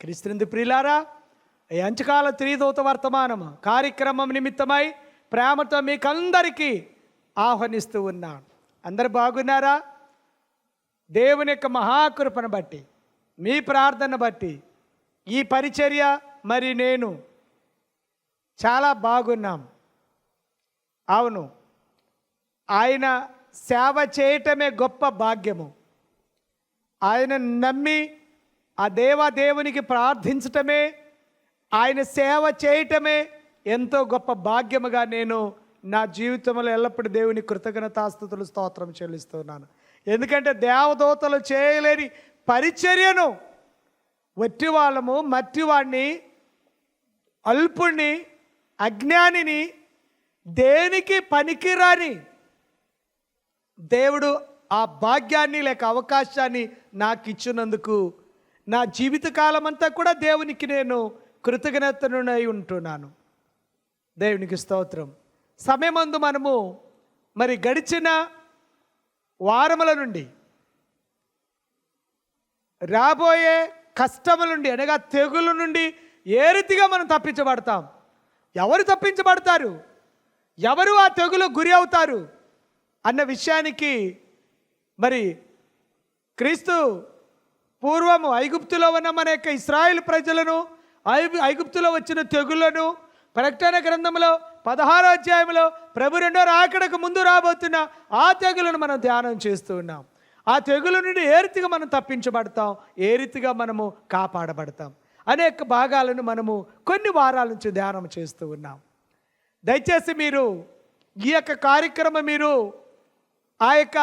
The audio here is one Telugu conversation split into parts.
క్రీస్తునందు ప్రియులారా ఈ అంచకాల త్రిదూత వర్తమానం కార్యక్రమం నిమిత్తమై ప్రేమతో మీకందరికీ ఆహ్వానిస్తూ ఉన్నాను. అందరు బాగున్నారా? దేవుని యొక్క మహాకృపను బట్టి మీ ప్రార్థన బట్టి ఈ పరిచర్య మరి నేను చాలా బాగున్నాం. అవును ఆయన సేవ చేయటమే గొప్ప భాగ్యము. ఆయన నమ్మి ఆ దేవాదేవునికి ప్రార్థించటమే ఆయన సేవ చేయటమే ఎంతో గొప్ప భాగ్యముగా నేను నా జీవితంలో ఎల్లప్పుడూ దేవుని కృతజ్ఞతాస్థుతులు స్తోత్రం చెల్లిస్తున్నాను. ఎందుకంటే దేవదూతలు చేయలేని పరిచర్యను వట్టి వాళ్ళము మట్టివాడిని అల్పుణ్ణి అజ్ఞానిని దేనికి పనికిరాని దేవుడు ఆ భాగ్యాన్ని లేక అవకాశాన్ని నాకు ఇచ్చినందుకు నా జీవితకాలం అంతా కూడా దేవునికి నేను కృతజ్ఞతనునై ఉంటున్నాను. దేవునికి స్తోత్రం. సమయమందు మనము మరి గడిచిన వారముల నుండి రాబోయే కష్టముల నుండి అనగా తెగుల నుండి ఏ రీతిగా మనం తప్పించబడతాం? ఎవరు తప్పించబడతారు? ఎవరు ఆ తెగులు గురి అవుతారు? అన్న విషయానికి మరి క్రీస్తు పూర్వము ఐగుప్తులో ఉన్న మన యొక్క ఇస్రాయిల్ ప్రజలను ఐగు ఐగుప్తులో వచ్చిన తెగులను ప్రకటన గ్రంథంలో పదహారో అధ్యాయంలో ప్రభు రెండో రాకడకు ముందు రాబోతున్న ఆ తెగులను మనం ధ్యానం చేస్తూ ఉన్నాం. ఆ తెగుల నుండి ఏ రీతిగా మనం తప్పించబడతాం? ఏ రీతిగా మనము కాపాడబడతాం? అనేక భాగాలను మనము కొన్ని వారాల నుంచి ధ్యానం చేస్తూ ఉన్నాం. దయచేసి మీరు ఈ యొక్క కార్యక్రమం మీరు ఆ యొక్క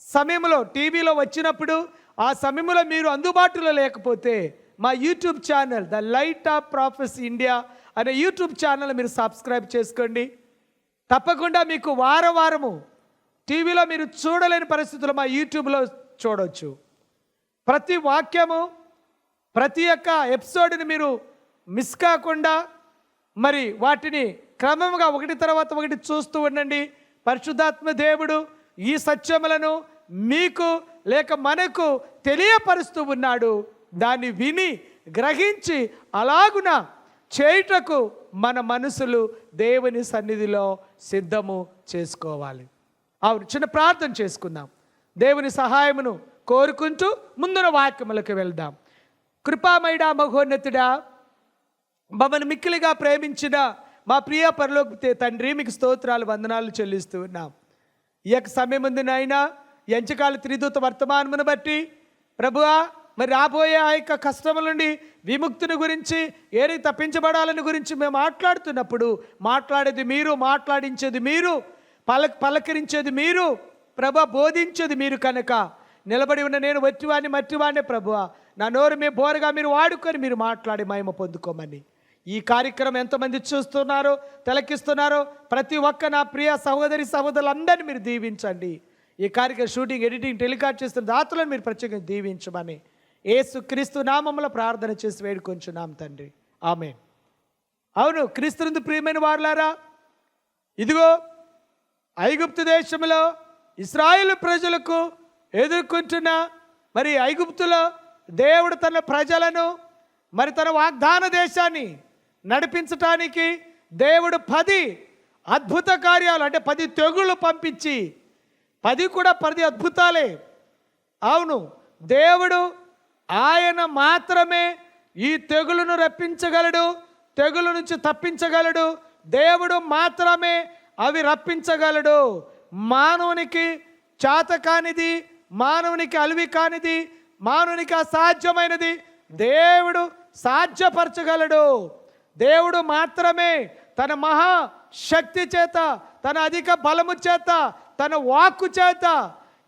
సమయంలో టీవీలో వచ్చినప్పుడు ఆ సమయంలో మీరు అందుబాటులో లేకపోతే మా YouTube channel the light of prophecy India అనే యూట్యూబ్ ఛానల్ మీరు సబ్స్క్రైబ్ చేసుకోండి. తప్పకుండా మీకు వారం వారము టీవీలో మీరు చూడలేని పరిస్థితులు మా యూట్యూబ్లో చూడవచ్చు ప్రతి వాక్యము ప్రతి ఒక్క ఎపిసోడ్ని మీరు మిస్ కాకుండా మరి వాటిని క్రమంగా ఒకటి తర్వాత ఒకటి చూస్తూ ఉండండి. పరిశుద్ధాత్మ దేవుడు ఈ సత్యములను మీకు లేక మనకు తెలియపరుస్తూ ఉన్నాడు దాన్ని విని గ్రహించి అలాగున చేయుటకు మన మనసులు దేవుని సన్నిధిలో సిద్ధము చేసుకోవాలి. అవును చిన్న ప్రార్థన చేసుకుందాం. దేవుని సహాయమును కోరుకుంటూ ముందున వాక్యములకు వెళ్దాం. కృపామయుడా మహోన్నతుడా మమ్మల్ని మిక్కిలిగా ప్రేమించిన మా ప్రియ పరలోక తండ్రి మీకు స్తోత్రాలు వందనాలు చెల్లిస్తూ ఉన్నాం. ఈ యొక్క సమయం ముందు ఎంచకాల త్రిదూత వర్తమానమును బట్టి ప్రభువా మరి రాబోయే ఆ యొక్క కష్టముల నుండి విముక్తిని గురించి ఏరి తప్పించబడాలని గురించి మేము మాట్లాడుతున్నప్పుడు మాట్లాడేది మీరు మాట్లాడించేది మీరు పల పలకరించేది మీరు ప్రభ బోధించేది మీరు కనుక నిలబడి ఉన్న నేను వట్టివాడిని మట్టివాడినే ప్రభువ నా నోరు మీ బోరగా మీరు వాడుకొని మీరు మాట్లాడి మహిమ పొందుకోమని. ఈ కార్యక్రమం ఎంతమంది చూస్తున్నారో తిలకిస్తున్నారో ప్రతి ఒక్క నా ప్రియ సహోదరి సహోదరులందరినీ మీరు దీవించండి. ఈ కార్యక్రమం షూటింగ్ ఎడిటింగ్ టెలికాస్ట్ చేస్తున్న దాతలను మీరు ప్రత్యేకంగా దీవించమని ఏసు క్రీస్తు నామముల ప్రార్థన చేసి వేడుకొంచున్నాం తండ్రి. ఆమె అవును క్రీస్తునందు ప్రియమైన వారులారా ఇదిగో ఐగుప్తు దేశంలో ఇస్రాయేల్ ప్రజలకు ఎదుర్కొంటున్న మరి ఐగుప్తులో దేవుడు తన ప్రజలను మరి తన వాగ్దాన దేశాన్ని నడిపించటానికి దేవుడు పది అద్భుత కార్యాలు అంటే పది తెగుళ్ళు పంపించి పది కూడా పది అద్భుతాలే. అవును దేవుడు ఆయన మాత్రమే ఈ తెగులును రప్పించగలడు తెగులు నుంచి తప్పించగలడు. దేవుడు మాత్రమే అవి రప్పించగలడు. మానవునికి చేత కానిది మానవునికి అలివి కానిది మానవునికి అసాధ్యమైనది దేవుడు సాధ్యపరచగలడు. దేవుడు మాత్రమే తన మహా శక్తి చేత తన అధిక బలము చేత తన వాక్కు చేత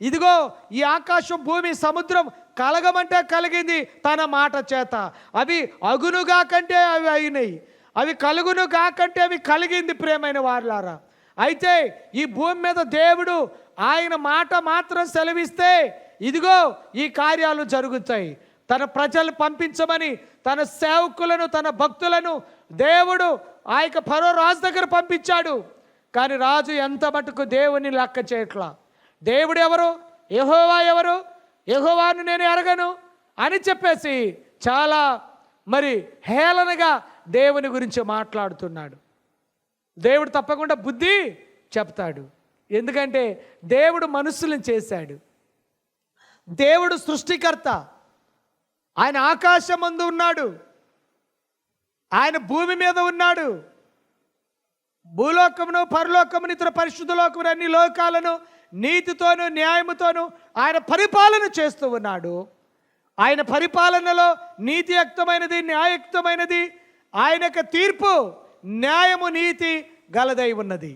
ఇదిగో ఈ ఆకాశం భూమి సముద్రం కలగమంటే కలిగింది తన మాట చేత. అవి అగునుగా కంటే అవి అయినాయి అవి కలుగును కాకంటే అవి కలిగింది ప్రేమైన వారులారా. అయితే ఈ భూమి మీద దేవుడు ఆయన మాట మాత్రం సెలవిస్తే ఇదిగో ఈ కార్యాలు జరుగుతాయి. తన ప్రజలు పంపించమని తన సేవకులను తన భక్తులను దేవుడు ఆ యొక్క పరో రాజు దగ్గర పంపించాడు. కానీ రాజు ఎంత మటుకు దేవుని లెక్క చేయట్లా? దేవుడు ఎవరు? యహోవా ఎవరు? యహోవాను నేను ఎరగను అని చెప్పేసి చాలా మరి హేళనగా దేవుని గురించి మాట్లాడుతున్నాడు. దేవుడు తప్పకుండా బుద్ధి చెప్తాడు. ఎందుకంటే దేవుడు మనుషులను చేశాడు. దేవుడు సృష్టికర్త. ఆయన ఆకాశం ముందు ఉన్నాడు. ఆయన భూమి మీద ఉన్నాడు. భూలోకమును పరలోకమును ఇతర పరిశుద్ధ లోకమును అన్ని లోకాలను నీతితోనూ న్యాయముతోనూ ఆయన పరిపాలన చేస్తూ ఉన్నాడు. ఆయన పరిపాలనలో నీతియుక్తమైనది న్యాయయుక్తమైనది ఆయన యొక్క తీర్పు న్యాయము నీతి గలదై ఉన్నది.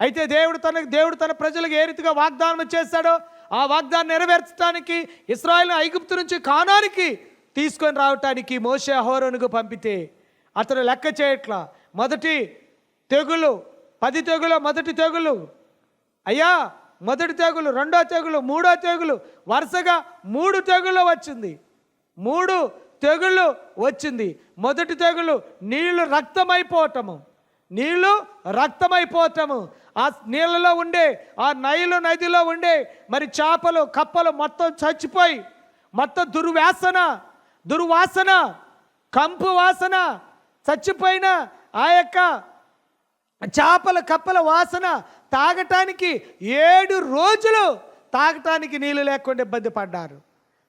అయితే దేవుడు తన దేవుడు తన ప్రజలకు ఏ రీతిగా వాగ్దానం చేశాడో ఆ వాగ్దానం నెరవేర్చడానికి ఇస్రాయల్ని ఐగుప్తు నుంచి కానానికి తీసుకొని రావటానికి మోషే హోరోనుకు పంపితే అతను లెక్క చేయట్లా. మొదటి తెగులు పది తెగులు మొదటి తెగులు. అయ్యా మొదటి తెగులు రెండో తెగులు మూడో తెగులు. వరుసగా మూడు తెగులు వచ్చింది. మూడు తెగులు వచ్చింది. మొదటి తెగులు నీళ్ళు రక్తమైపోవటము నీళ్ళు రక్తమైపోవటము ఆ నీళ్ళలో ఉండే ఆ నైలు నదిలో ఉండే మరి చేపలు కప్పలు మొత్తం చచ్చిపోయి మొత్తం దుర్వాసన దుర్వాసన కంపు వాసన చచ్చిపోయిన ఆ యొక్క చేపల కప్పల వాసన తాగటానికి ఏడు రోజులు తాగటానికి నీళ్ళు లేకుండా ఇబ్బంది పడ్డారు.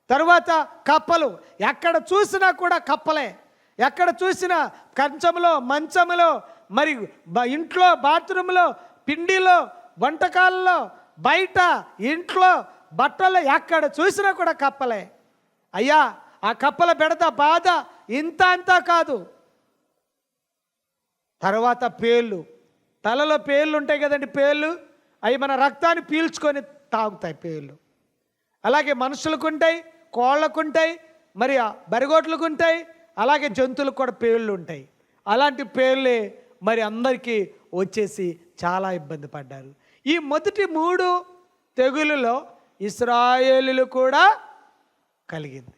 తరువాత కప్పలు ఎక్కడ చూసినా కూడా కప్పలే. ఎక్కడ చూసినా కంచంలో మంచంలో మరి ఇంట్లో బాత్రూంలో పిండిలో వంటకాలలో బయట ఇంట్లో బట్టలు ఎక్కడ చూసినా కూడా కప్పలే. అయ్యా ఆ కప్పల బెడత బాధ ఇంత అంతా కాదు. తర్వాత పేర్లు. తలలో పేర్లు ఉంటాయి కదండి పేర్లు. అవి మన రక్తాన్ని పీల్చుకొని తాగుతాయి పేర్లు. అలాగే మనుషులకు ఉంటాయి కోళ్ళకు ఉంటాయి మరి ఆ బరిగోట్లకు ఉంటాయి అలాగే జంతువులకు కూడా పేర్లు ఉంటాయి. అలాంటి పేర్లే మరి అందరికీ వచ్చేసి చాలా ఇబ్బంది పడ్డారు. ఈ మొదటి మూడు తెగులులో ఇస్రాయేలులు కూడా కలిగింది.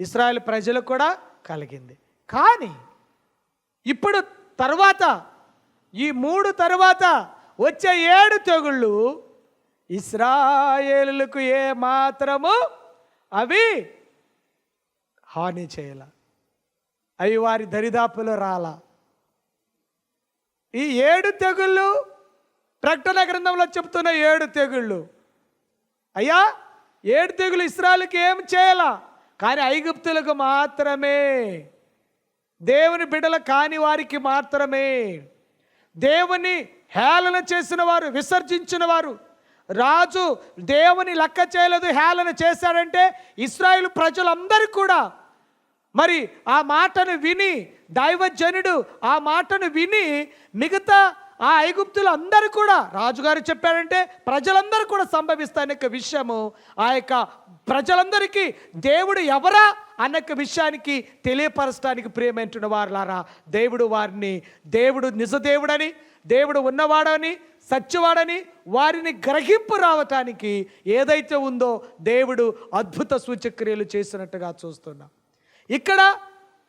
ఇస్రాయేల్ ప్రజలకు కూడా కలిగింది. కానీ ఇప్పుడు తర్వాత ఈ మూడు తర్వాత వచ్చే ఏడు తెగుళ్ళు ఇస్రాయేలులకు ఏ మాత్రము అవి హాని చేయాల. అవి వారి దరిదాపులు రాల. ఈ ఏడు తెగుళ్ళు ప్రకటన గ్రంథంలో చెప్తున్న ఏడు తెగుళ్ళు. అయ్యా ఏడు తెగులు ఇస్రాయల్కి ఏం చేయాల? కానీ ఐగుప్తులకు మాత్రమే. దేవుని బిడ్డల కాని వారికి మాత్రమే. దేవుని హేళన చేసిన వారు విసర్జించిన వారు. రాజు దేవుని లెక్క చేయలేదు హేళన చేశాడంటే ఇస్రాయిల్ ప్రజలందరూ కూడా మరి ఆ మాటను విని దైవజనుడు ఆ మాటను విని మిగతా ఆ ఐగుప్తులు అందరూ కూడా రాజుగారు చెప్పారంటే ప్రజలందరూ కూడా సంభవిస్తాయనే యొక్క విషయము. ఆ యొక్క ప్రజలందరికీ దేవుడు ఎవరా అన్న విషయానికి తెలియపరచడానికి ప్రేమంటున్న వారులారా. దేవుడు వారిని దేవుడు నిజదేవుడని దేవుడు ఉన్నవాడని సత్యవాడని వారిని గ్రహింపు రావటానికి ఏదైతే ఉందో దేవుడు అద్భుత సూచక్రియలు చేసినట్టుగా చూస్తున్నాం. ఇక్కడ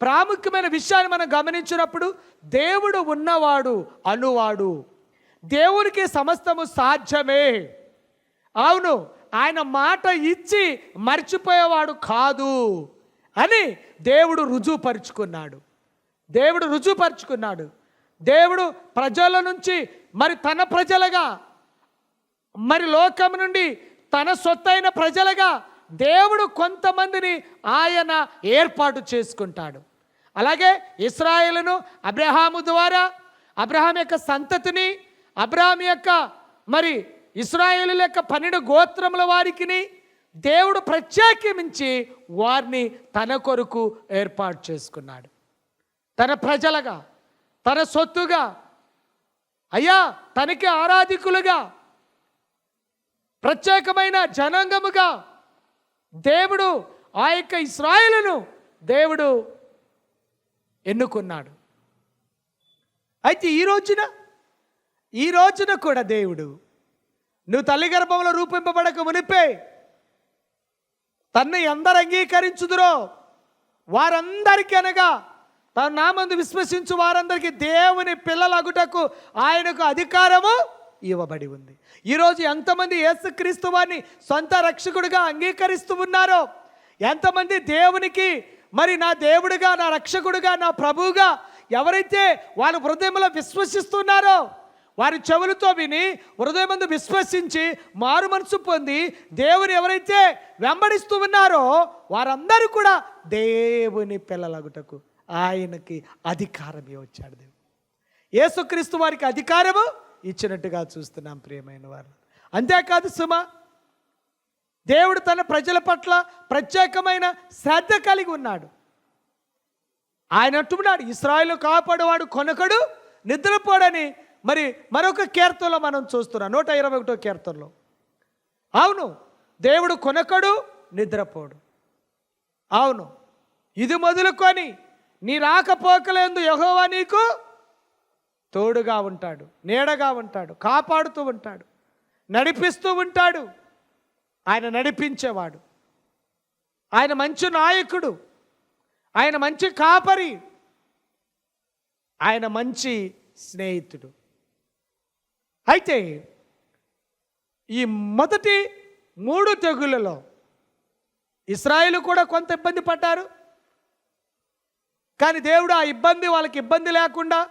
ప్రాముఖ్యమైన విషయాన్ని మనం గమనించినప్పుడు దేవుడు ఉన్నవాడు అనువాడు. దేవునికి సమస్తము సాధ్యమే. అవును ఆయన మాట ఇచ్చి మర్చిపోయేవాడు కాదు అని దేవుడు రుజువుపరుచుకున్నాడు. దేవుడు రుజువుపరుచుకున్నాడు. దేవుడు ప్రజల నుంచి మరి తన ప్రజలుగా మరి లోకం నుండి తన సొత్తైన ప్రజలుగా దేవుడు కొంతమందిని ఆయన ఏర్పాటు చేసుకుంటాడు. అలాగే ఇస్రాయేలును అబ్రహాము ద్వారా అబ్రహాం యొక్క సంతతిని అబ్రహాం యొక్క మరి ఇస్రాయేలు యొక్క పన్నెండు గోత్రముల వారికిని దేవుడు ప్రత్యేకించి వారిని తన కొరకు ఏర్పాటు చేసుకున్నాడు. తన ప్రజలుగా తన సొత్తుగా అయ్యా తనకి ఆరాధికులుగా ప్రత్యేకమైన జనాంగముగా దేవుడు ఆ యొక్క ఇస్రాయేలును దేవుడు ఎన్నుకున్నాడు. అయితే ఈ రోజున ఈ రోజున కూడా దేవుడు నువ్వు తల్లి గర్భంలో రూపింపబడక మునిపే తన్ను ఎందరు అంగీకరించుదురో వారందరికీ అనగా తన నామందు విశ్వసించు వారందరికీ దేవుని పిల్లలగుటకు ఆయనకు అధికారము ఇవ్వబడి ఉంది. ఈరోజు ఎంతమంది యేసుక్రీస్తు వారిని సొంత రక్షకుడిగా అంగీకరిస్తూ ఉన్నారో ఎంతమంది దేవునికి మరి నా దేవుడిగా నా రక్షకుడిగా నా ప్రభువుగా ఎవరైతే వాళ్ళ హృదయంలో విశ్వసిస్తున్నారో వారి చెవులతో విని హృదయమందు విశ్వసించి మారు మనసు పొంది దేవుని ఎవరైతే వెంబడిస్తూ ఉన్నారో వారందరూ కూడా దేవుని పిల్లలగుటకు ఆయనకి అధికారం వచ్చాడు దేవుడు. యేసుక్రీస్తు వారికి అధికారము ఇచ్చినట్టుగా చూస్తున్నాం ప్రియమైన వారు. అంతేకాదు సుమ దేవుడు తన ప్రజల పట్ల ప్రత్యేకమైన శ్రద్ధ కలిగి ఉన్నాడు. ఆయన అంటున్నాడు ఇస్రాయలు కాపాడువాడు కొనకడు నిద్రపోడని. మరి మరొక కీర్తనలో మనం చూస్తున్నాం నూట ఇరవై ఒకటో కీర్తనలో. అవును దేవుడు కొనకడు నిద్రపోడు. అవును ఇది మొదలుకొని నీ రాకపోకలేందు యహోవా నీకు తోడుగా ఉంటాడు నీడగా ఉంటాడు కాపాడుతూ ఉంటాడు నడిపిస్తూ ఉంటాడు. ఆయన నడిపించేవాడు. ఆయన మంచి నాయకుడు. ఆయన మంచి కాపరి. ఆయన మంచి స్నేహితుడు. అయితే ఈ మొదటి మూడు తెగులలో ఇస్రాయిలు కూడా కొంత ఇబ్బంది పడ్డారు. కానీ దేవుడు ఆ ఇబ్బంది వాళ్ళకి ఇబ్బంది లేకుండా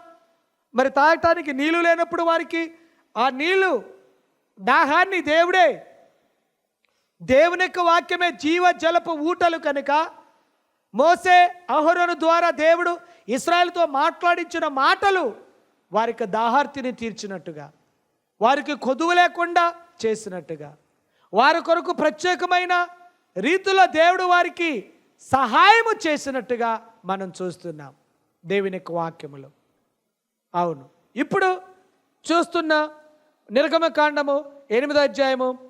మరి తాగటానికి నీళ్ళు లేనప్పుడు వారికి ఆ నీళ్ళు దాహాన్ని దేవుడే దేవుని యొక్క వాక్యమే జీవ జలపు ఊటలు కనుక మోసే అహరోను ద్వారా దేవుడు ఇస్రాయల్తో మాట్లాడించిన మాటలు వారికి దాహార్తిని తీర్చినట్టుగా వారికి కొదువు లేకుండా చేసినట్టుగా వారి కొరకు ప్రత్యేకమైన రీతిలో దేవుడు వారికి సహాయము చేసినట్టుగా మనం చూస్తున్నాం దేవుని యొక్క వాక్యములు. అవును. ఇప్పుడు చూస్తున్న నిర్గమకాండము ఎనిమిదో అధ్యాయము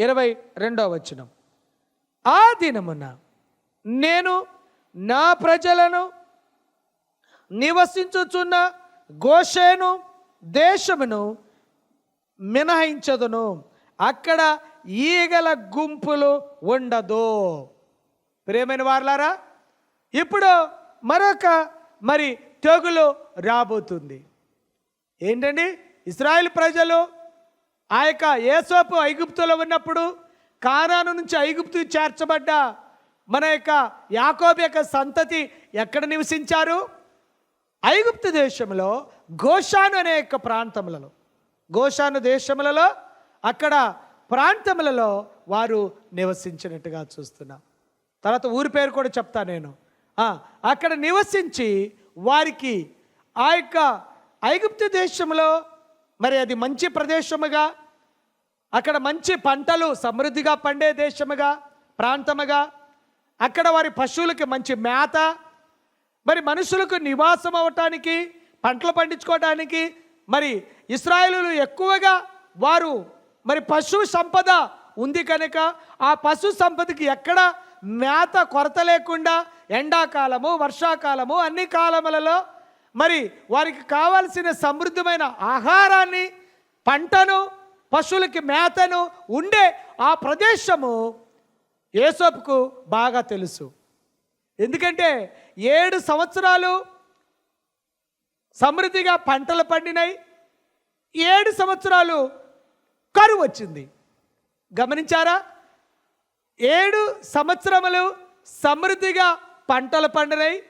ఇరవై రెండో వచనం. ఆ దినమున నేను నా ప్రజలను నివసించుచున్న గోషేను దేశమును మినహాయించదును. అక్కడ ఈగల గుంపులు ఉండదు. ప్రేమైన వార్లారా ఇప్పుడు మరొక మరి తెగులు రాబోతుంది. ఏంటండి? ఇస్రాయేల్ ప్రజలు ఆ యొక్క ఏసోపు ఐగుప్తులో ఉన్నప్పుడు కానాను నుంచి ఐగుప్తు చేర్చబడ్డ మన యొక్క యాకోబు యొక్క సంతతి ఎక్కడ నివసించారు? ఐగుప్తు దేశంలో గోషాను అనే యొక్క ప్రాంతములలో. గోషాను దేశములలో అక్కడ ప్రాంతములలో వారు నివసించినట్టుగా చూస్తున్నాం. తర్వాత ఊరి పేరు కూడా చెప్తా నేను. అక్కడ నివసించి వారికి ఆ యొక్క ఐగుప్తు దేశంలో మరి అది మంచి ప్రదేశముగా అక్కడ మంచి పంటలు సమృద్ధిగా పండే దేశముగా ప్రాంతముగా అక్కడ వారి పశువులకి మంచి మేత మరి మనుషులకు నివాసం అవ్వటానికి పంటలు పండించుకోవడానికి మరి ఇస్రాయేలు ఎక్కువగా వారు మరి పశు సంపద ఉంది కనుక ఆ పశు సంపదకి ఎక్కడ మేత కొరత లేకుండా ఎండాకాలము వర్షాకాలము అన్ని కాలములలో మరి వారికి కావాల్సిన సమృద్ధమైన ఆహారాన్ని పంటను పశువులకి మేతను ఉండే ఆ ప్రదేశము ఏసోపుకు బాగా తెలుసు. ఎందుకంటే ఏడు సంవత్సరాలు సమృద్ధిగా పంటలు పండినాయి. ఏడు సంవత్సరాలు కరువు వచ్చింది. గమనించారా? ఏడు సంవత్సరములు సమృద్ధిగా పంటలు పండినాయి.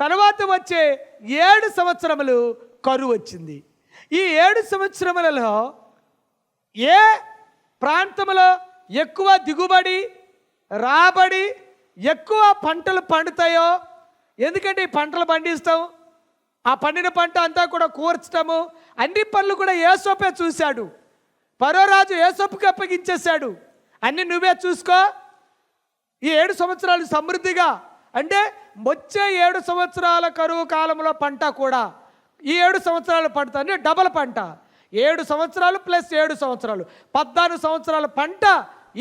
తర్వాత వచ్చే ఏడు సంవత్సరములు కరువు వచ్చింది. ఈ ఏడు సంవత్సరములలో ఏ ప్రాంతంలో ఎక్కువ దిగుబడి రాబడి ఎక్కువ పంటలు పండుతాయో? ఎందుకంటే ఈ పంటలు పండిస్తాం. ఆ పండిన పంట అంతా కూడా కూర్చటము. అన్ని పనులు కూడా ఏసోపే చూశాడు. పరోరాజు ఏసోపుకి అప్పగించేశాడు. అన్ని నువ్వే చూసుకో. ఈ ఏడు సంవత్సరాలు సమృద్ధిగా. అంటే వచ్చే ఏడు సంవత్సరాల కరువు కాలంలో పంట కూడా. ఈ ఏడు సంవత్సరాల పంట అంటే డబల్ పంట. ఏడు సంవత్సరాలు ప్లస్ ఏడు సంవత్సరాలు. పద్నాలుగు సంవత్సరాల పంట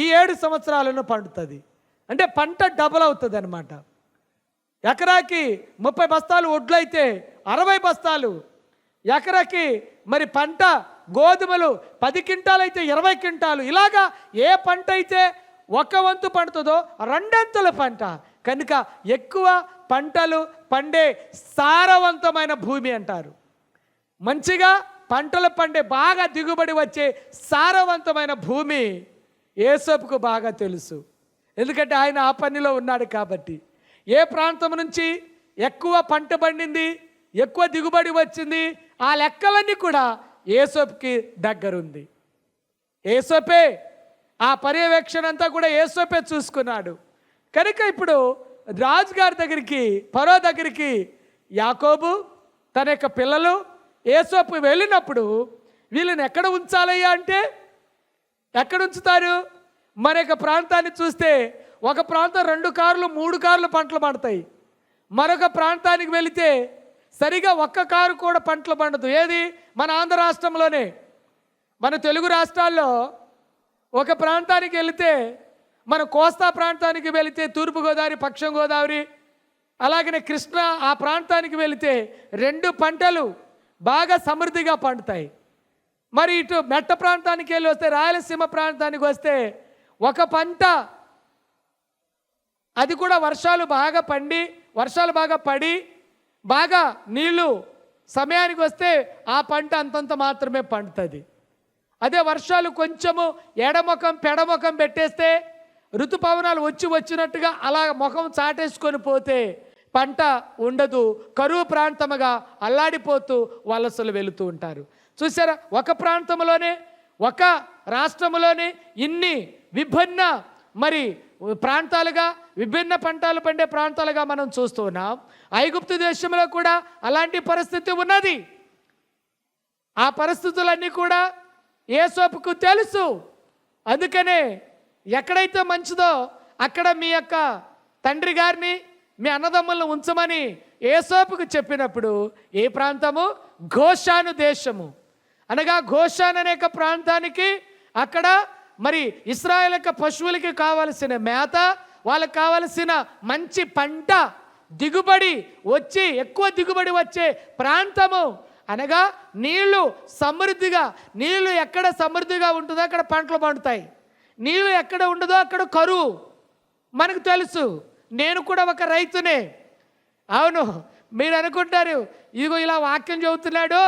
ఈ ఏడు సంవత్సరాలను పండుతుంది. అంటే పంట డబల్ అవుతుంది అనమాట ఎకరాకి ముప్పై బస్తాలు వడ్లు అయితే అరవై బస్తాలు. ఎకరాకి మరి పంట గోధుమలు పది క్వింటాలు అయితే ఇరవై క్వింటాలు. ఇలాగా ఏ పంట అయితే ఒక వంతు పండుతుందో రెండంతుల పంట. కనుక ఎక్కువ పంటలు పండే సారవంతమైన భూమి అంటారు. మంచిగా పంటలు పండే బాగా దిగుబడి వచ్చే సారవంతమైన భూమి ఏసోపుకు బాగా తెలుసు. ఎందుకంటే ఆయన ఆ పనిలో ఉన్నాడు కాబట్టి. ఏ ప్రాంతం నుంచి ఎక్కువ పంట పండింది ఎక్కువ దిగుబడి వచ్చింది ఆ లెక్కలన్నీ కూడా ఏసోపుకి దగ్గరుంది. ఏసోపే ఆ పర్యవేక్షణ అంతా కూడా ఏసోపే చూసుకున్నాడు. కనుక ఇప్పుడు రాజుగారి దగ్గరికి పరో దగ్గరికి యాకోబు తన యొక్క పిల్లలు ఏసోపు వెళ్ళినప్పుడు వీళ్ళని ఎక్కడ ఉంచాలయ్యా అంటే ఎక్కడ ఉంచుతారు? మన యొక్క ప్రాంతాన్ని చూస్తే ఒక ప్రాంతం రెండు కార్లు మూడు కార్లు పంటలు పండుతాయి. మరొక ప్రాంతానికి వెళితే సరిగా ఒక్క కారు కూడా పంటలు పండదు. ఏది? మన ఆంధ్ర రాష్ట్రంలోనే. మన తెలుగు రాష్ట్రాల్లో ఒక ప్రాంతానికి వెళితే మన కోస్తా ప్రాంతానికి వెళితే తూర్పుగోదావరి పశ్చిమ గోదావరి అలాగనే కృష్ణ ఆ ప్రాంతానికి వెళితే రెండు పంటలు బాగా సమృద్ధిగా పండుతాయి. మరి ఇటు మెట్ట ప్రాంతానికి వెళ్ళి వస్తే రాయలసీమ ప్రాంతానికి వస్తే ఒక పంట అది కూడా వర్షాలు బాగా పండి వర్షాలు బాగా పడి బాగా నీళ్ళు సమయానికి వస్తే ఆ పంట అంతంత మాత్రమే పండుతుంది. అదే వర్షాలు కొంచెము ఎడముఖం పెడముఖం పెట్టేస్తే ఋతుపవనాలు వచ్చి వచ్చినట్టుగా అలా ముఖం చాటేసుకొని పోతే పంట ఉండదు కరువు ప్రాంతముగా అల్లాడిపోతూ వలసలు వెళుతూ ఉంటారు. చూసారా ఒక ప్రాంతంలోనే ఒక రాష్ట్రంలోనే ఇన్ని విభిన్న మరి ప్రాంతాలుగా విభిన్న పంటలు పండే ప్రాంతాలుగా మనం చూస్తున్నాం ఐగుప్తు దేశంలో కూడా అలాంటి పరిస్థితి ఉన్నది. ఆ పరిస్థితులన్నీ కూడా ఏసోపుకు తెలుసు. అందుకనే ఎక్కడైతే మంచిదో అక్కడ మీ యొక్క తండ్రి గారిని మీ అన్నదమ్ములను ఉంచమని ఏసోపుకు చెప్పినప్పుడు ఏ ప్రాంతము? ఘోషాను దేశము. అనగా ఘోషాన్ అనే ప్రాంతానికి అక్కడ మరి ఇస్రాయల్ యొక్క పశువులకి కావలసిన మేత వాళ్ళకి కావలసిన మంచి పంట దిగుబడి వచ్చి ఎక్కువ దిగుబడి వచ్చే ప్రాంతము. అనగా నీళ్ళు సమృద్ధిగా నీళ్ళు ఎక్కడ సమృద్ధిగా ఉంటుందో అక్కడ పంటలు పండుతాయి. నీళ్ళు ఎక్కడ ఉండదో అక్కడ కరువు. మనకు తెలుసు. నేను కూడా ఒక రైతునే. అవును మీరు అనుకుంటారు ఇదిగో ఇలా వాక్యం చెబుతున్నాడు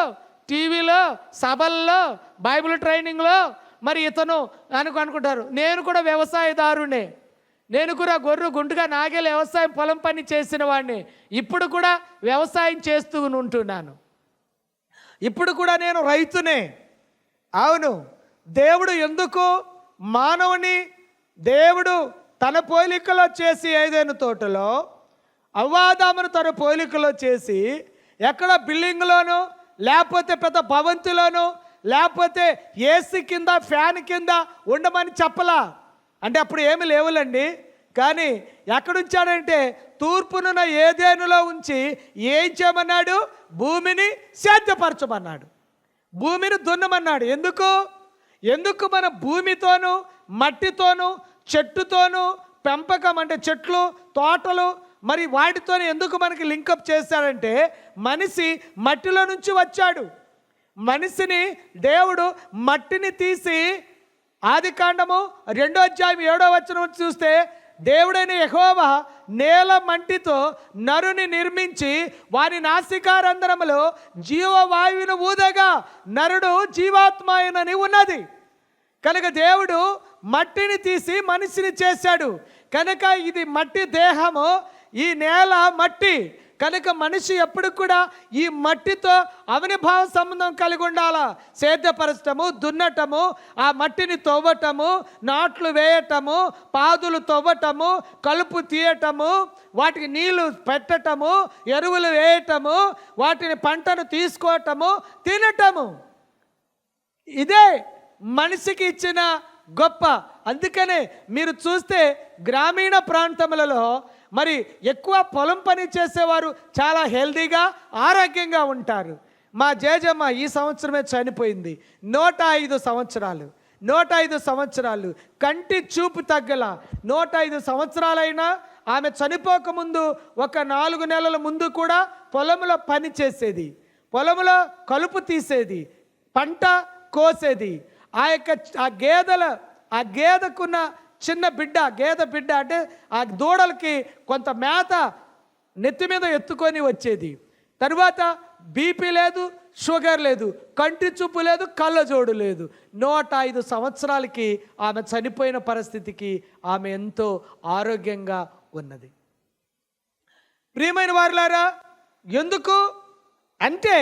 టీవీలో సభల్లో బైబిల్ ట్రైనింగ్లో మరి ఇతను అనుకు అనుకుంటారు నేను కూడా వ్యవసాయదారునే. నేను కూడా గొర్రె గుంటుగా నాగేలు వ్యవసాయం పొలం పని చేసిన వాడిని. ఇప్పుడు కూడా వ్యవసాయం చేస్తూ ఉంటున్నాను. ఇప్పుడు కూడా నేను రైతునే. అవును దేవుడు ఎందుకు మానవుని దేవుడు తన పోలికలో చేసి ఏదైనా తోటలో అవ్వాదామును తన పోలికలో చేసి ఎక్కడ బిల్డింగ్లోనూ లేకపోతే పెద్ద భవంతిలోనూ లేకపోతే ఏసీ కింద ఫ్యాన్ కింద ఉండమని చెప్పలా. అంటే అప్పుడు ఏమి లేవులండి. కానీ ఎక్కడుంచాడంటే తూర్పునున్న ఏదేనులో ఉంచి ఏం చేయమన్నాడు? భూమిని సేద్యపరచమన్నాడు. భూమిని దున్నమన్నాడు. ఎందుకు? ఎందుకు మన భూమితోనూ మట్టితోనూ చెట్టుతోనూ పెంపకం అంటే చెట్లు తోటలు మరి వాటితో ఎందుకు మనకి లింకప్ చేశాడంటే మనిషి మట్టిలో నుంచి వచ్చాడు. మనిషిని దేవుడు మట్టిని తీసి ఆది కాండము రెండో అధ్యాయం ఏడో వచ్చిన చూస్తే దేవుడైన యహోవా నేల మంటితో నరుని నిర్మించి వారి నాసికారంధ్రములో జీవవాయువును ఊదగా నరుడు జీవాత్మాయనని ఉన్నది. కనుక దేవుడు మట్టిని తీసి మనిషిని చేశాడు. కనుక ఇది మట్టి దేహము ఈ నేల మట్టి. కనుక మనిషి ఎప్పుడు కూడా ఈ మట్టితో అవినిభావ సంబంధం కలిగి ఉండాలా? సేద్యపరచటము దున్నటము ఆ మట్టిని తవ్వటము నాట్లు వేయటము పాదులు తవ్వటము కలుపు తీయటము వాటికి నీళ్ళు పెట్టటము ఎరువులు వేయటము వాటిని పంటను తీసుకోవటము తినటము. ఇదే మనిషికి ఇచ్చిన గొప్ప. అందుకనే మీరు చూస్తే గ్రామీణ ప్రాంతములలో మరి ఎక్కువ పొలం పని చేసేవారు చాలా హెల్దీగా ఆరోగ్యంగా ఉంటారు. మా జేజమ్మ ఈ సంవత్సరమే చనిపోయింది. నూట ఐదు సంవత్సరాలు. నూట ఐదు సంవత్సరాలు. కంటి చూపు తగ్గల నూట ఐదు సంవత్సరాలైనా ఆమె చనిపోకముందు ఒక నాలుగు నెలల ముందు కూడా పొలంలో పని చేసేది. పొలంలో కలుపు తీసేది. పంట కోసేది. ఆ యొక్క ఆ గేదెల ఆ గేదెకున్న చిన్న బిడ్డ గేదె బిడ్డ అంటే ఆ దూడలకి కొంత మేత నెత్తి మీద ఎత్తుకొని వచ్చేది. తర్వాత బీపీ లేదు షుగర్ లేదు కంటి చూపు లేదు కళ్ళజోడు లేదు. నూట ఐదు సంవత్సరాలకి ఆమె చనిపోయిన పరిస్థితికి ఆమె ఎంతో ఆరోగ్యంగా ఉన్నది. ప్రియమైన వారులారా ఎందుకు? అంటే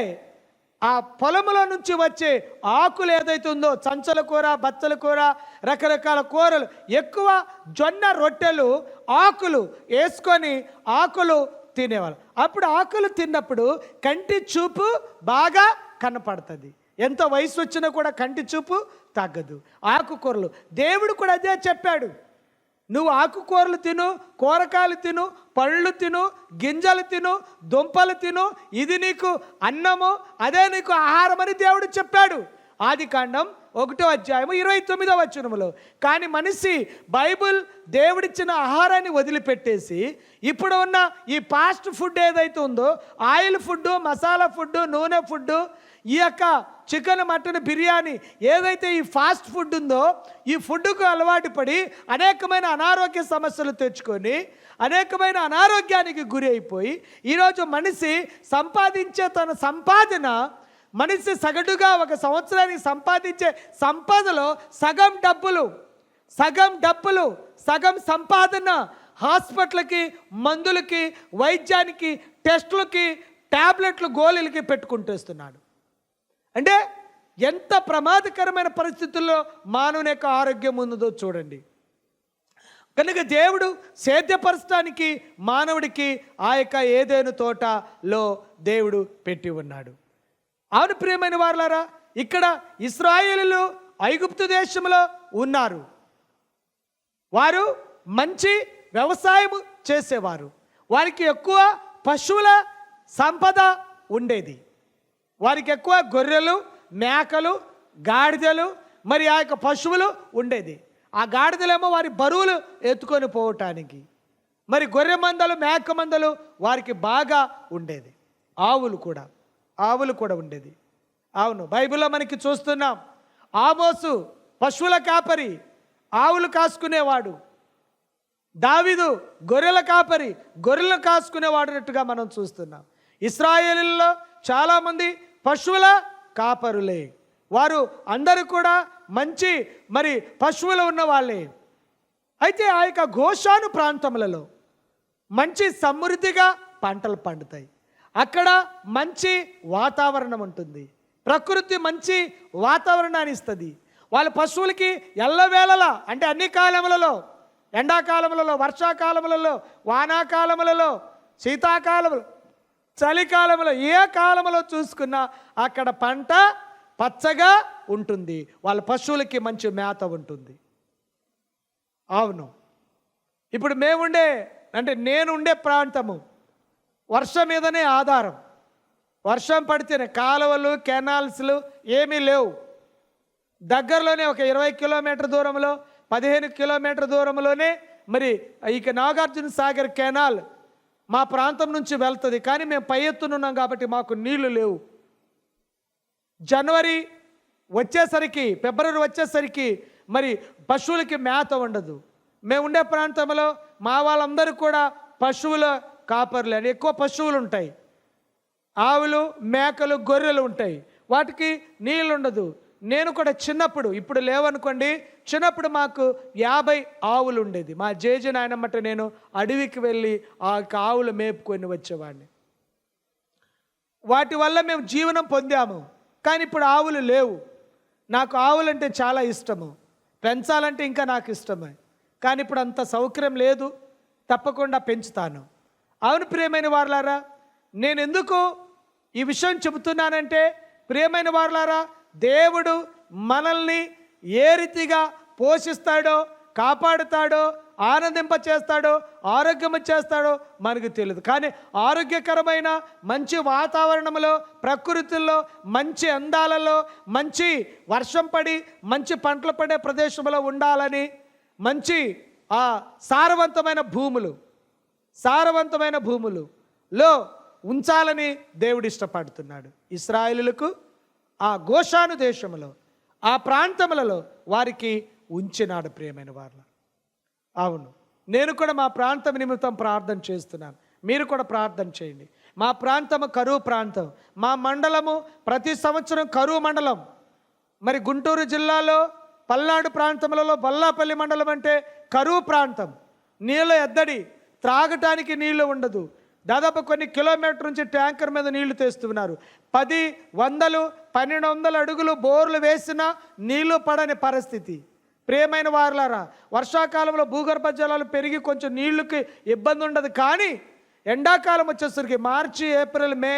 ఆ పొలముల నుంచి వచ్చే ఆకులు ఏదైతే ఉందో చంచల కూర బచ్చల కూర రకరకాల కూరలు ఎక్కువ జొన్న రొట్టెలు ఆకులు వేసుకొని ఆకులు తినేవాళ్ళు. అప్పుడు ఆకులు తిన్నప్పుడు కంటి చూపు బాగా కనపడుతుంది. ఎంత వయసు వచ్చినా కూడా కంటి చూపు తగ్గదు. ఆకుకూరలు. దేవుడు కూడా అదే చెప్పాడు. నువ్వు ఆకుకూరలు తిను కూరగాయలు తిను పళ్ళు తిను గింజలు తిను దుంపలు తిను. ఇది నీకు అన్నము అదే నీకు ఆహారం అని దేవుడు చెప్పాడు. ఆది కాండం ఒకటో అధ్యాయము ఇరవై తొమ్మిదో వచనములో. కానీ మనిషి బైబిల్ దేవుడిచ్చిన ఆహారాన్ని వదిలిపెట్టేసి ఇప్పుడు ఉన్న ఈ ఫాస్ట్ ఫుడ్ ఏదైతే ఉందో ఆయిల్ ఫుడ్ మసాలా ఫుడ్ నూనె ఫుడ్ ఈ యొక్క చికెన్ మటన్ బిర్యానీ ఏదైతే ఈ ఫాస్ట్ ఫుడ్ ఉందో ఈ ఫుడ్కు అలవాటు పడి అనేకమైన అనారోగ్య సమస్యలు తెచ్చుకొని అనేకమైన అనారోగ్యానికి గురి అయిపోయి ఈరోజు మనిషి సంపాదించే తన సంపాదన మనిషి సగటుగా ఒక సంవత్సరానికి సంపాదించే సంపదలో సగం డబ్బులు సగం డబ్బులు సగం సంపాదన హాస్పిటల్కి మందులకి వైద్యానికి టెస్టులకి ట్యాబ్లెట్లు గోళీలకి పెట్టుకుంటేస్తున్నాడు అంటే ఎంత ప్రమాదకరమైన పరిస్థితుల్లో మానవుని యొక్క ఆరోగ్యం ఉన్నదో చూడండి. కనుక దేవుడు సేద్యపరచడానికి మానవుడికి ఆ యొక్క ఏదేను తోటలో దేవుడు పెట్టి ఉన్నాడు. అవును ప్రియమైన వారులారా ఇక్కడ ఇస్రాయేలులు ఐగుప్తు దేశంలో ఉన్నారు. వారు మంచి వ్యవసాయం చేసేవారు. వారికి ఎక్కువ పశువుల సంపద ఉండేది. వారికి ఎక్కువ గొర్రెలు మేకలు గాడిదలు మరి ఆ యొక్క పశువులు ఉండేది. ఆ గాడిదలేమో వారి బరువులు ఎత్తుకొని పోవటానికి. మరి గొర్రె మందలు మేక మందలు వారికి బాగా ఉండేది. ఆవులు కూడా ఆవులు కూడా ఉండేది. అవును బైబిల్లో మనకి చూస్తున్నాం. ఆమోసు పశువుల కాపరి ఆవులు కాసుకునేవాడు. దావిదు గొర్రెల కాపరి గొర్రెలు కాసుకునేవాడునట్టుగా మనం చూస్తున్నాం. ఇస్రాయేలీల్లో చాలామంది పశువుల కాపరులే. వారు అందరూ కూడా మంచి మరి పశువులు ఉన్న వాళ్ళే. అయితే ఆ యొక్క గోషాను ప్రాంతములలో మంచి సమృద్ధిగా పంటలు పండుతాయి. అక్కడ మంచి వాతావరణం ఉంటుంది. ప్రకృతి మంచి వాతావరణాన్ని ఇస్తుంది. వాళ్ళ పశువులకి ఎల్లవేళలా అంటే అన్ని కాలములలో ఎండాకాలములలో వర్షాకాలములలో వానాకాలములలో శీతాకాలములు చలికాలంలో ఏ కాలంలో చూసుకున్నా అక్కడ పంట పచ్చగా ఉంటుంది. వాళ్ళ పశువులకి మంచి మేత ఉంటుంది. అవును. ఇప్పుడు మేముండే అంటే నేను ఉండే ప్రాంతము. వర్షం మీదనే ఆధారం. వర్షం పడితేనే కాలువలు కెనాల్స్లు ఏమీ లేవు. దగ్గరలోనే ఒక ఇరవై కిలోమీటర్ దూరంలో పదిహేను కిలోమీటర్ దూరంలోనే మరి ఇక నాగార్జున సాగర్ కెనాల్ మా ప్రాంతం నుంచి వెళ్తుంది కానీ మేము పై ఎత్తునున్నాం కాబట్టి మాకు నీళ్ళు లేవు. జనవరి వచ్చేసరికి ఫిబ్రవరి వచ్చేసరికి మరి పశువులకి మేత ఉండదు. మేము ఉండే ప్రాంతంలో మా వాళ్ళందరూ కూడా పశువుల కాపర్లు అని ఎక్కువ పశువులు ఉంటాయి. ఆవులు మేకలు గొర్రెలు ఉంటాయి. వాటికి నీళ్ళు ఉండదు. నేను కూడా చిన్నప్పుడు ఇప్పుడు లేవనుకోండి చిన్నప్పుడు మాకు యాభై ఆవులు ఉండేది మా జేజు నాయనమ్మట నేను అడవికి వెళ్ళి ఆ యొక్క ఆవులు మేపుకొని వచ్చేవాడిని. వాటి వల్ల మేము జీవనం పొందాము కానీ ఇప్పుడు ఆవులు లేవు. నాకు ఆవులంటే చాలా ఇష్టము. పెంచాలంటే ఇంకా నాకు ఇష్టమే. కానీ ఇప్పుడు అంత సౌకర్యం లేదు తప్పకుండా పెంచుతాను. అవును ప్రియమైన వారులారా నేను ఎందుకు ఈ విషయం చెబుతున్నానంటే ప్రియమైన వారులారా దేవుడు మనల్ని ఏ రీతిగా పోషిస్తాడో కాపాడుతాడో ఆనందింప చేస్తాడో ఆరోగ్యం చేస్తాడో మనకు తెలియదు కానీ ఆరోగ్యకరమైన మంచి వాతావరణంలో ప్రకృతిలో మంచి అందాలలో మంచి వర్షం పడి మంచి పంటలు పడే ప్రదేశంలో ఉండాలని మంచి ఆ సారవంతమైన భూములు సారవంతమైన భూములు లో ఉంచాలని దేవుడు ఇష్టపడుతున్నాడు. ఇస్రాయేలులకు ఆ గోషాను దేశంలో ఆ ప్రాంతములలో వారికి ఉంచినాడు ప్రియమైన వాళ్ళ అవును నేను కూడా మా ప్రాంతం నిమిత్తం ప్రార్థన చేస్తున్నాను. మీరు కూడా ప్రార్థన చేయండి. మా ప్రాంతము కరువు ప్రాంతం. మా మండలము ప్రతి సంవత్సరం కరువు మండలం. మరి గుంటూరు జిల్లాలో పల్నాడు ప్రాంతములలో బల్లాపల్లి మండలం అంటే కరువు ప్రాంతం. నీళ్ళ ఎద్దడి త్రాగటానికి నీళ్ళు ఉండదు. దాదాపు కొన్ని కిలోమీటర్ నుంచి ట్యాంకర్ మీద నీళ్ళు తెస్తున్నారు. పది వందలు పన్నెండు వందల అడుగులు బోర్లు వేసినా నీళ్ళు పడని పరిస్థితి. ప్రియమైన వారులారా వర్షాకాలంలో భూగర్భ జలాలు పెరిగి కొంచెం నీళ్ళకి ఇబ్బంది ఉండదు. కానీ ఎండాకాలం వచ్చేసరికి మార్చి ఏప్రిల్ మే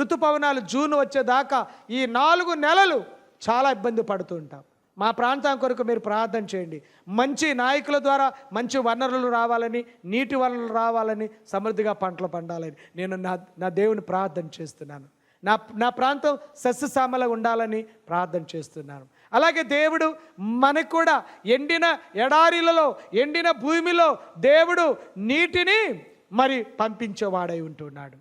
ఋతుపవనాలు జూన్ వచ్చేదాకా ఈ నాలుగు నెలలు చాలా ఇబ్బంది పడుతుంటాం మా ప్రాంతం కొరకు మీరు ప్రార్థన చేయండి. మంచి నాయకుల ద్వారా మంచి వనరులు రావాలని నీటి వనరులు రావాలని సమృద్ధిగా పంటలు పండాలని నేను నా నా దేవుని ప్రార్థన చేస్తున్నాను. నా నా ప్రాంతం సస్యశ్యామల ఉండాలని ప్రార్థన చేస్తున్నాను. అలాగే దేవుడు మనకు కూడా ఎండిన ఎడారిలలో ఎండిన భూమిలో దేవుడు నీటిని మరి పంపించేవాడై ఉంటున్నాడు.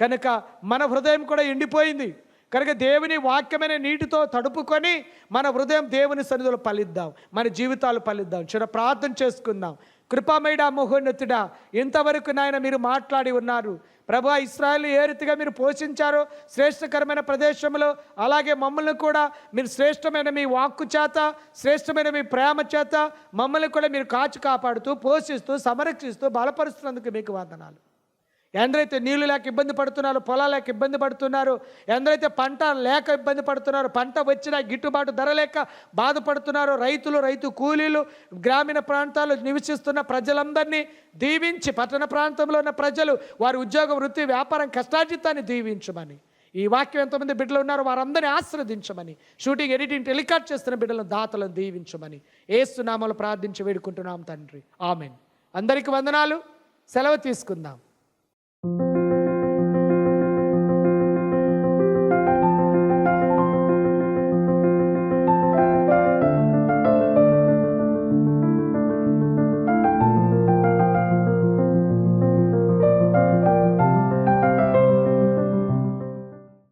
కనుక మన హృదయం కూడా ఎండిపోయింది. కనుక దేవుని వాక్యమైన నీటితో తడుపుకొని మన హృదయం దేవుని సన్నిధిలో పలిద్దాం మన జీవితాలు పలిద్దాం. చిన్న ప్రార్థన చేసుకుందాం. కృపామయుడా మోహోన్నతుడా ఇంతవరకు నాయన మీరు మాట్లాడి ఉన్నారు. ప్రభా ఇస్రాయల్ ఏ రీతిగా మీరు పోషించారో శ్రేష్టకరమైన ప్రదేశంలో అలాగే మమ్మల్ని కూడా మీరు శ్రేష్టమైన మీ వాక్కు చేత శ్రేష్టమైన మీ ప్రేమ చేత మమ్మల్ని కూడా మీరు కాచి కాపాడుతూ పోషిస్తూ సంరక్షిస్తూ బలపరుస్తున్నందుకు మీకు వందనాలు. ఎందరైతే నీళ్ళు లేక ఇబ్బంది పడుతున్నారు పొలాలకు ఇబ్బంది పడుతున్నారు ఎందరైతే పంట లేక ఇబ్బంది పడుతున్నారు పంట వచ్చినా గిట్టుబాటు ధర లేక బాధపడుతున్నారు రైతులు రైతు కూలీలు గ్రామీణ ప్రాంతాలు నివసిస్తున్న ప్రజలందరినీ దీవించి పట్టణ ప్రాంతంలో ఉన్న ప్రజలు వారి ఉద్యోగ వృత్తి వ్యాపారం కష్టార్జితాన్ని దీవించమని. ఈ వాక్యం ఎంతమంది బిడ్డలు ఉన్నారో వారందరినీ ఆశ్రదించమని. షూటింగ్ ఎడిటింగ్ టెలికాస్ట్ చేస్తున్న బిడ్డలను దాతలను దీవించమని. ఏసునామాలు ప్రార్థించి వేడుకుంటున్నాం తండ్రి. ఆమెన్. అందరికి వందనాలు. సెలవు తీసుకుందాం.